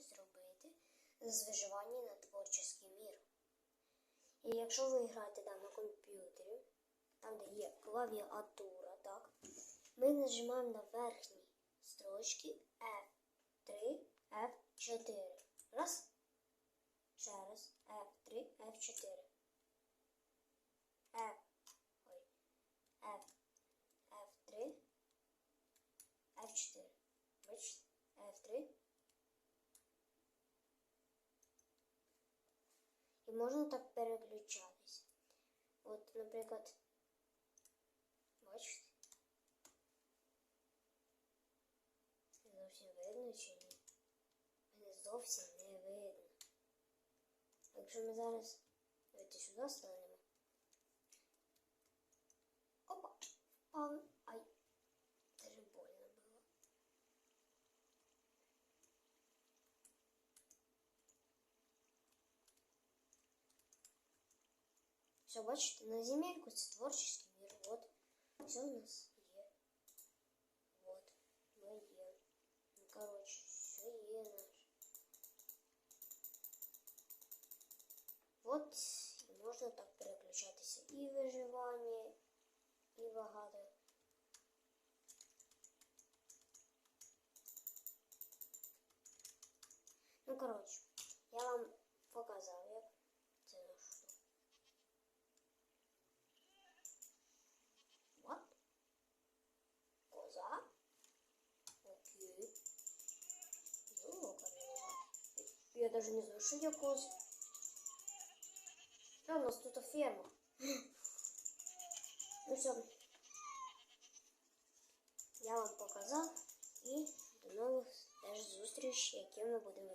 щось зробити з виживання на творчий мір. І якщо ви граєте там на комп'ютері, там де є клавіатура, так, ми нажимаємо на верхні строчки F3, F4. Раз. Ще раз. F3, F4. F. Ой. F. F3. F4. Бачите? F3. І можна так переключатись. От, наприклад, бачите? Зовсім видно чи ні? Мене зовсім не видно. Якщо ми зараз давайте сюди станемо. Опа! Впали. Все, бачите, на земельку це творчий мір. Вот. Все у нас є. Вот. Ми є. Ну, короче, все є наш. От і можна так переключатися і виживання, і багато. Ну, коротше, я вам показав, Даже не что я коза. А, у нас тут ферма. Ну все. Я вам показав і до нових теж зустрічей, які ми будемо